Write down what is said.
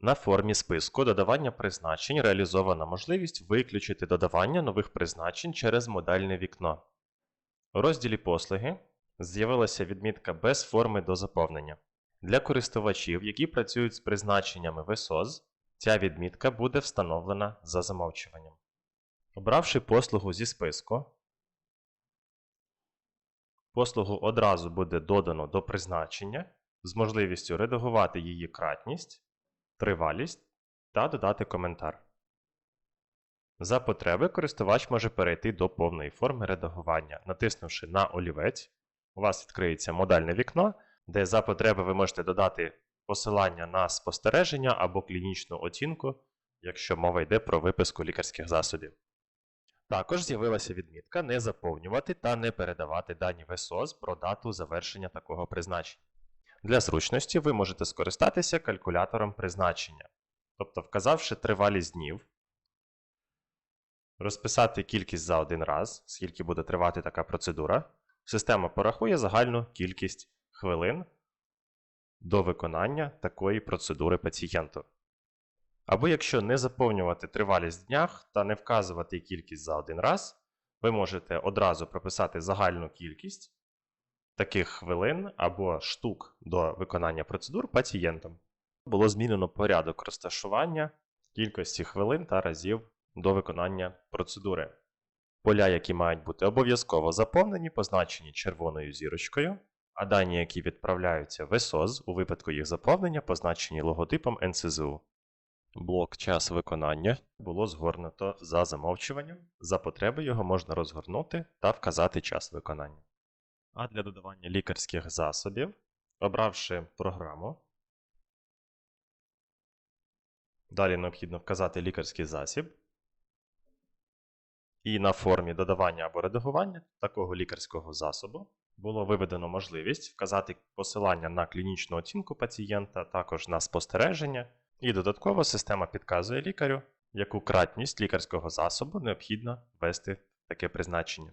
На формі списку додавання призначень реалізована можливість виключити додавання нових призначень через модальне вікно. У розділі Послуги з'явилася відмітка без форми до заповнення. Для користувачів, які працюють з призначеннями VSOS, ця відмітка буде встановлена за замовчуванням. Обравши послугу зі списку, послугу одразу буде додано до призначення з можливістю редагувати її кратність, тривалість та додати коментар. За потреби користувач може перейти до повної форми редагування, натиснувши на олівець. У вас відкриється модальне вікно, де за потреби ви можете додати посилання на спостереження або клінічну оцінку, якщо мова йде про виписку лікарських засобів. Також з'явилася відмітка не заповнювати та не передавати дані ВСОЗ про дату завершення такого призначення. Для зручності ви можете скористатися калькулятором призначення, тобто вказавши тривалість днів, розписати кількість за один раз, скільки буде тривати така процедура, система порахує загальну кількість хвилин до виконання такої процедури пацієнту. Або якщо не заповнювати тривалість в днях та не вказувати кількість за один раз, ви можете одразу прописати загальну кількість таких хвилин або штук до виконання процедур пацієнтам. Було змінено порядок розташування кількості хвилин та разів до виконання процедури. Поля, які мають бути обов'язково заповнені, позначені червоною зірочкою, а дані, які відправляються в ЕСОЗ, у випадку їх заповнення, позначені логотипом НСЗУ. Блок час виконання було згорнуто за замовчуванням. За потреби його можна розгорнути та вказати час виконання. А для додавання лікарських засобів, обравши програму, далі необхідно вказати лікарський засіб. І на формі додавання або редагування такого лікарського засобу було виведено можливість вказати посилання на клінічну оцінку пацієнта, також на спостереження, і додатково система підказує лікарю, яку кратність лікарського засобу необхідно ввести в таке призначення.